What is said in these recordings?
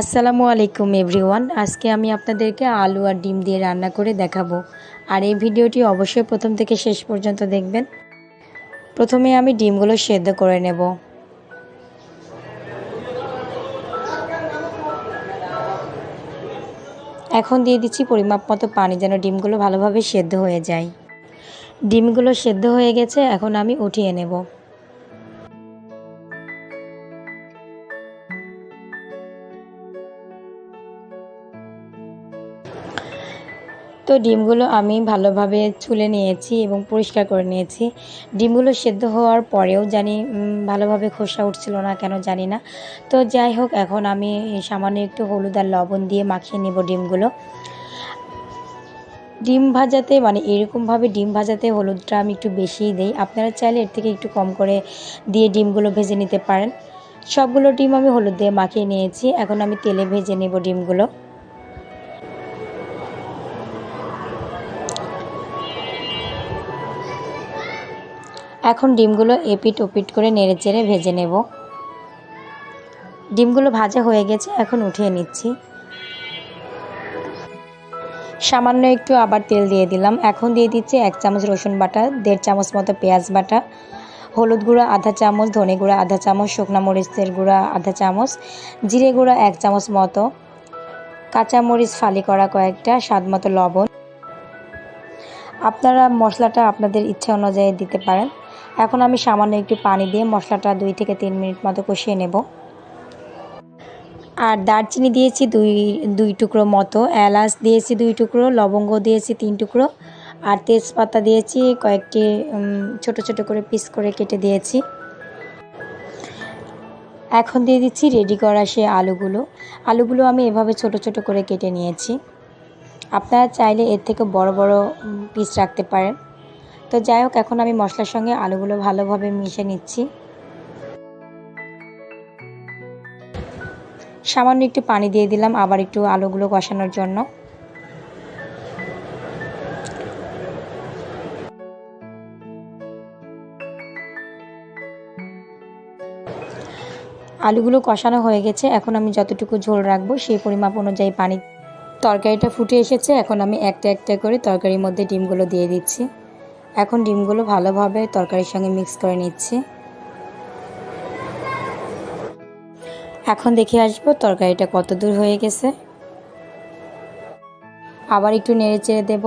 আসসালামু আলাইকুম এভরিওয়ান। আজকে আমি আপনাদেরকে আলু আর ডিম দিয়ে রান্না করে দেখাবো। আর এই ভিডিওটি অবশ্যই প্রথম থেকে শেষ পর্যন্ত দেখবেন। প্রথমে আমি ডিমগুলো সেদ্ধ করে নেব। এখন দিয়ে দিচ্ছি পরিমাপ মতো পানি যেন ডিমগুলো ভালোভাবে সেদ্ধ হয়ে যায়। ডিমগুলো সেদ্ধ হয়ে গেছে, এখন আমি উঠিয়ে নেব। তো ডিমগুলো আমি ভালোভাবে ছুলে নিয়েছি এবং পরিষ্কার করে নিয়েছি। ডিমগুলো সেদ্ধ হওয়ার পরেও জানি ভালোভাবে খোসা উঠছিল না কেন জানি না। তো যাই হোক, এখন আমি সামান্য একটু হলুদ আর লবণ দিয়ে মাখিয়ে নেব ডিমগুলো। ডিম ভাজাতে মানে এরকমভাবে ডিম ভাজাতে হলুদটা আমি একটু বেশিই দিই। আপনারা চাইলে এর থেকে একটু কম করে দিয়ে ডিমগুলো ভেজে নিতে পারেন। সবগুলো ডিম আমি হলুদ দিয়ে মাখিয়ে নিয়েছি। এখন আমি তেলে ভেজে নেব ডিমগুলো। এখন ডিমগুলো এপিট ওপিট করে নেড়ে চেড়ে ভেজে নেব। ডিমগুলো ভাজা হয়ে গেছে, এখন উঠিয়ে নিচ্ছি। সামান্য একটু আবার তেল দিয়ে দিলাম। এখন দিয়ে দিচ্ছি এক চামচ রসুন বাটা, দেড় চামচ মতো পেঁয়াজ বাটা, হলুদ গুঁড়া, আধা চামচ, ধনে গুঁড়া, আধা চামচ, শুকনা মরিচের গুঁড়া, আধা চামচ, জিরে গুঁড়া, এক চামচ মতো, কাঁচা মরিচ ফালি করা কয়েকটা, স্বাদ মতো লবণ। আপনারা মশলাটা আপনাদের ইচ্ছা অনুযায়ী দিতে পারেন। এখন আমি সামান্য একটু পানি দিয়ে মশলাটা দুই থেকে তিন মিনিট মতো কষিয়ে নেব। আর দারচিনি দিয়েছি দুই দুই টুকরো মতো, এলাচ দিয়েছি দুই টুকরো, লবঙ্গ দিয়েছি তিন টুকরো, আর তেজপাতা দিয়েছি কয়েকটি ছোট ছোট করে পিস করে কেটে দিয়েছি। এখন দিয়ে দিচ্ছি রেডি করা সে আলুগুলো। আলুগুলো আমি এভাবে ছোট ছোট করে কেটে নিয়েছি। আপনারা চাইলে এর থেকে বড় বড় পিস রাখতে পারেন। তো যাই হোক, এখন আমি মশলার সঙ্গে আলুগুলো ভালোভাবে মিশে নিচ্ছি। সামান্য একটু পানি দিয়ে দিলাম, আবার একটু আলুগুলো কষানোর জন্য। আলুগুলো কষানো হয়ে গেছে, এখন আমি যতটুকু ঝোল রাখব সেই পরিমাপ অনুযায়ী পানি, তরকারিটা ফুটে এসেছে, এখন আমি একটা একটা করে তরকারির মধ্যে ডিমগুলো দিয়ে দিচ্ছি। এখন ডিমগুলো ভালোভাবে তরকারির সঙ্গে মিক্স করে নিচ্ছি। এখন দেখে আসব তরকারিটা কত দূর হয়ে গেছে। আবার একটু নেড়ে চেড়ে দেব।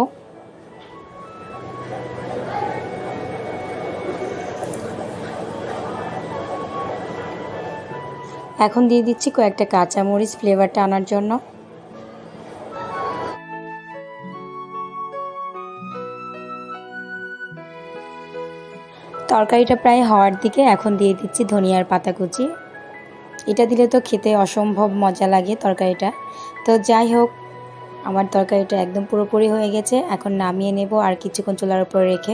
এখন দিয়ে দিচ্ছি কয়েকটা কাঁচামরিচ ফ্লেভারটা আনার জন্য। তরকারিটা প্রায় হওয়ার দিকে এখন দিয়ে দিচ্ছি ধনিয়ার পাতা কুচি এটা দিলে তো খেতে অসম্ভব মজা লাগে তরকারিটা। তো যাই হোক, আমার তরকারিটা একদম পুরোপুরি হয়ে গেছে। এখন নামিয়ে নেব আর কিছুক্ষণ চুলার উপরে রেখে।